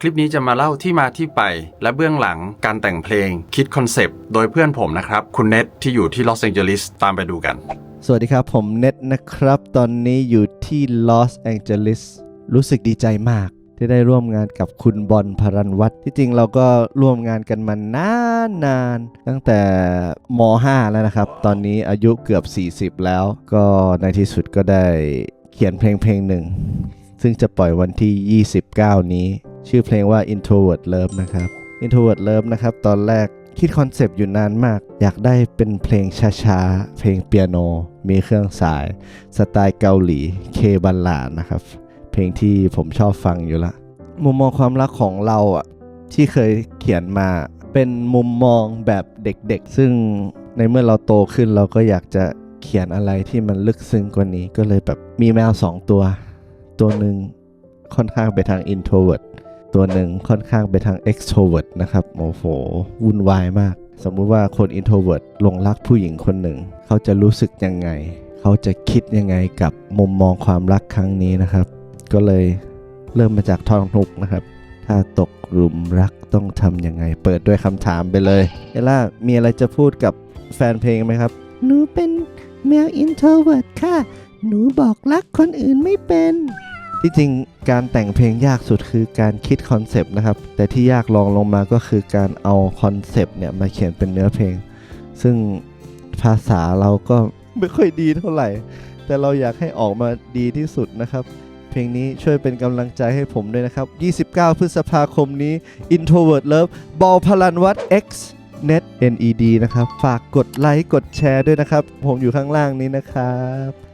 คลิปนี้จะมาเล่าที่มาที่ไป และเบื้องหลังการแต่งเพลงคิดคอนเซปต์โดยเพื่อนผมนะครับ คุณเน็ตที่อยู่ที่ลอสแองเจลิสตามไปดูกัน สวัสดีครับผมเน็ตนะครับ ตอนนี้อยู่ที่ลอสแองเจลิสรู้สึกดีใจมาก ที่ได้ร่วมงานกับคุณบอลพรันวัตรที่จริงเราก็ร่วมงานกันมานานนานตั้งแต่ม .5 แล้วนะครับ ตอนนี้อายุเกือบ 40 แล้ว ก็ในที่สุดก็ได้เขียนเพลงเพลงหนึ่งซึ่งจะปล่อยวันที่ 29 นี้ ชื่อเพลงว่า Introvert Love นะครับ Introvert Love นะครับ ตอนแรกคิดคอนเซปต์อยู่นานมาก อยากได้เป็นเพลงช้าๆ เพลงเปียโน มีเครื่องสาย สไตล์เกาหลี เคบัลลานะครับ เพลงที่ผมชอบฟังอยู่ละ มุมมองความรักของเราอะ ที่เคยเขียนมา เป็นมุมมองแบบเด็กๆ ซึ่งในเมื่อเราโตขึ้นเราก็อยากจะเขียนอะไรที่มันลึกซึ้งกว่านี้ ก็เลยแบบมีแมวสองตัว ตัวหนึ่งค่อนข้างไปทาง introvert ตัวหนึ่งค่อนข้างไปทาง extrovert นะครับโอ้โหวุ่นวายมาก สมมุติว่าคน introvert หลงรักผู้หญิงคนหนึ่ง เขาจะรู้สึกยังไง เขาจะคิดยังไงกับมุมมองความรักครั้งนี้นะครับ ก็เลยเริ่มมาจากท่อนฮุกนะครับ ถ้าตกหลุมรักต้องทำยังไง เปิดด้วยคำถามไปเลยเอล่ามีอะไรจะพูดกับแฟนเพลงไหมครับ หนูเป็นแมว introvert ค่ะ หนูบอกรักคนอื่นไม่เป็น ที่จริงการแต่งเพลงยากสุดคือการคิดคอนเซปต์นะครับ แต่ที่ยากรองลงมาก็คือการเอาคอนเซปต์เนี่ยมาเขียนเป็นเนื้อเพลง ซึ่งภาษาเราก็ไม่ค่อยดีเท่าไหร่ แต่เราอยากให้ออกมาดีที่สุดนะครับ เพลงนี้ช่วยเป็นกำลังใจให้ผมด้วยนะครับ 29 พฤษภาคมนี้ Introvert Love บอลพลันวัต X Net NED นะครับ ฝากกดไลค์ กดแชร์ด้วยนะครับ ผมอยู่ข้างล่างนี้นะครับ